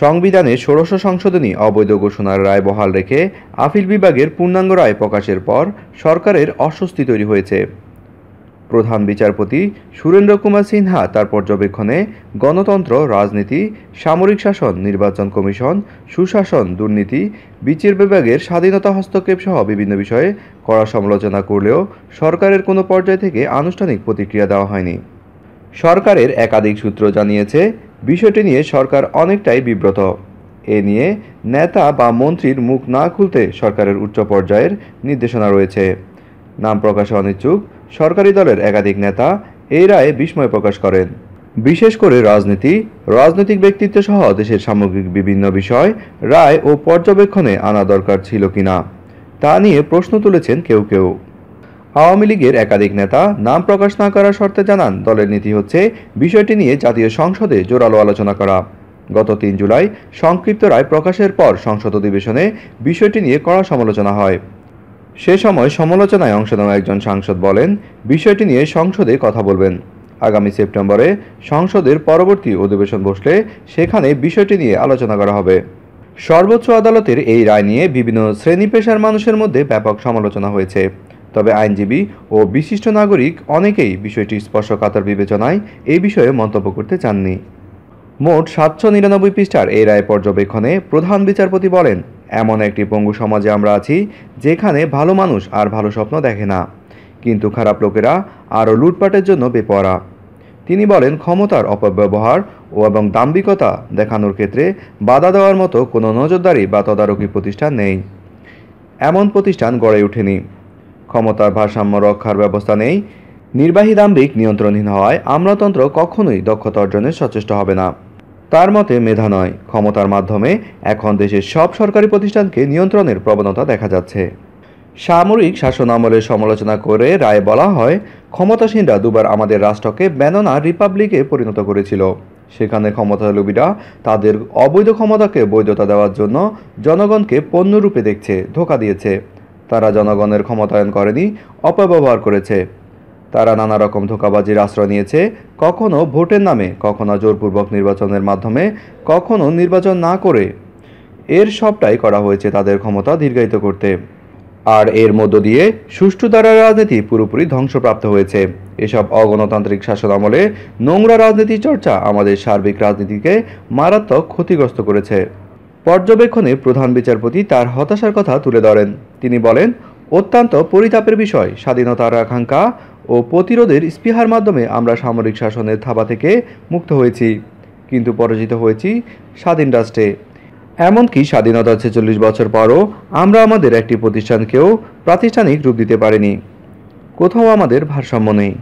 সংবিধানের ষোড়শ সংশোধনী অবৈধ ঘোষণার রায় বহাল রেখে আপিল বিভাগের পূর্ণাঙ্গ রায় প্রকাশের পর সরকারের অস্বস্তি তৈরি হয়েছে। প্রধান বিচারপতি সুরেন্দ্র কুমার সিনহা তার পর্যবেক্ষণে গণতন্ত্র, রাজনীতি, সামরিক শাসন, নির্বাচন কমিশন, সুশাসন, দুর্নীতি, বিচার বিভাগের স্বাধীনতা হস্তক্ষেপ সহ বিভিন্ন বিষয়ে কড়া সমালোচনা করলেও সরকারের কোনো পর্যায় থেকে আনুষ্ঠানিক প্রতিক্রিয়া দেওয়া হয়নি। সরকারের একাধিক সূত্র জানিয়েছে বিষয়টি নিয়ে সরকার অনেকটাই বিব্রত। এ নিয়ে নেতা বা মন্ত্রীর মুখ না খুলতে সরকারের উচ্চ পর্যায়ের নির্দেশনা রয়েছে। নাম প্রকাশে অনিচ্ছুক সরকারি দলের একাধিক নেতা এই রায়ে বিস্ময় প্রকাশ করেন। বিশেষ করে রাজনীতি, রাজনৈতিক ব্যক্তিত্ব সহ দেশের সামগ্রিক বিভিন্ন বিষয়, রায় ও পর্যবেক্ষণে আনা দরকার ছিল কিনা, তা নিয়ে প্রশ্ন তুলেছেন কেউ কেউ। আওয়ামী লীগের একাধিক নেতা নাম প্রকাশ না করার শর্তে জানান, দলের নীতি হচ্ছে বিষয়টি নিয়ে জাতীয় সংসদে জোরালো আলোচনা করা। গত তিন জুলাই সংক্ষিপ্ত রায় প্রকাশের পর সংসদ অধিবেশনে বিষয়টি নিয়ে কড়া সমালোচনা হয়। সে সময় সমালোচনায় অংশ নেওয়া একজন সাংসদ বলেন, বিষয়টি নিয়ে সংসদে কথা বলবেন। আগামী সেপ্টেম্বরে সংসদের পরবর্তী অধিবেশন বসলে সেখানে বিষয়টি নিয়ে আলোচনা করা হবে। সর্বোচ্চ আদালতের এই রায় নিয়ে বিভিন্ন শ্রেণি পেশার মানুষের মধ্যে ব্যাপক সমালোচনা হয়েছে। তবে আইনজীবী ও বিশিষ্ট নাগরিক অনেকেই বিষয়টি স্পর্শকাতর বিবেচনায় এই বিষয়ে মন্তব্য করতে চাননি। মোট সাতশো নিরানব্বই পৃষ্ঠার এই রায় পর্যবেক্ষণে প্রধান বিচারপতি বলেন, এমন একটি পঙ্গু সমাজে আমরা আছি যেখানে ভালো মানুষ আর ভালো স্বপ্ন দেখে না, কিন্তু খারাপ লোকেরা আরও লুটপাটের জন্য বেপরা তিনি বলেন, ক্ষমতার অপব্যবহার ও এবং দাম্ভিকতা দেখানোর ক্ষেত্রে বাধা দেওয়ার মতো কোনো নজরদারি বা তদারকি প্রতিষ্ঠান নেই। এমন প্রতিষ্ঠান গড়ে ওঠেনি। ক্ষমতার ভারসাম্য রক্ষার ব্যবস্থা নেই, নির্বাহী দাম্ভিক নিয়ন্ত্রণহীন হওয়ায় আমলাতন্ত্র কখনোই দক্ষতা অর্জনে সচেষ্ট হবে না। তার মতে মেধা নয়, ক্ষমতার মাধ্যমে এখন দেশের সব সরকারি প্রতিষ্ঠানকে নিয়ন্ত্রণের প্রবণতা দেখা যাচ্ছে। সামরিক শাসন আমলের সমালোচনা করে রায় বলা হয়, ক্ষমতাসীনরা দুবার আমাদের রাষ্ট্রকে ব্যাননা রিপাবলিকে পরিণত করেছিল। সেখানে ক্ষমতালোভীরা তাদের অবৈধ ক্ষমতাকে বৈধতা দেওয়ার জন্য জনগণকে পণ্যরূপে দেখছে, ধোকা দিয়েছে। তারা জনগণের ক্ষমতায়ন করেনি, অপব্যবহার করেছে। তারা নানা রকম ধোকাবাজির আশ্রয় নিয়েছে, কখনো ভোটের নামে, কখনো জোরপূর্বক নির্বাচনের মাধ্যমে, কখনো নির্বাচন না করে। এর সবটাই করা হয়েছে তাদের ক্ষমতা দীর্ঘায়িত করতে। আর এর মধ্য দিয়ে সুষ্ঠু দ্বারা রাজনীতি পুরোপুরি ধ্বংসপ্রাপ্ত হয়েছে। এসব অগণতান্ত্রিক শাসন আমলে নোংরা রাজনীতি চর্চা আমাদের সার্বিক রাজনীতিকে মারাত্মক ক্ষতিগ্রস্ত করেছে। পর্যবেক্ষণে প্রধান বিচারপতি তার হতাশার কথা তুলে ধরেন। তিনি বলেন, অত্যন্ত পরিতাপের বিষয়, স্বাধীনতার আকাঙ্ক্ষা ও প্রতিরোধের স্পৃহার মাধ্যমে আমরা সামরিক শাসনের থাবা থেকে মুক্ত হয়েছি, কিন্তু পরাজিত হয়েছি স্বাধীন রাষ্ট্রে। এমনকি স্বাধীনতা ছেচল্লিশ বছর পরও আমরা আমাদের একটি প্রতিষ্ঠানকেও প্রাতিষ্ঠানিক রূপ দিতে পারিনি। কোথাও আমাদের ভারসাম্য নেই.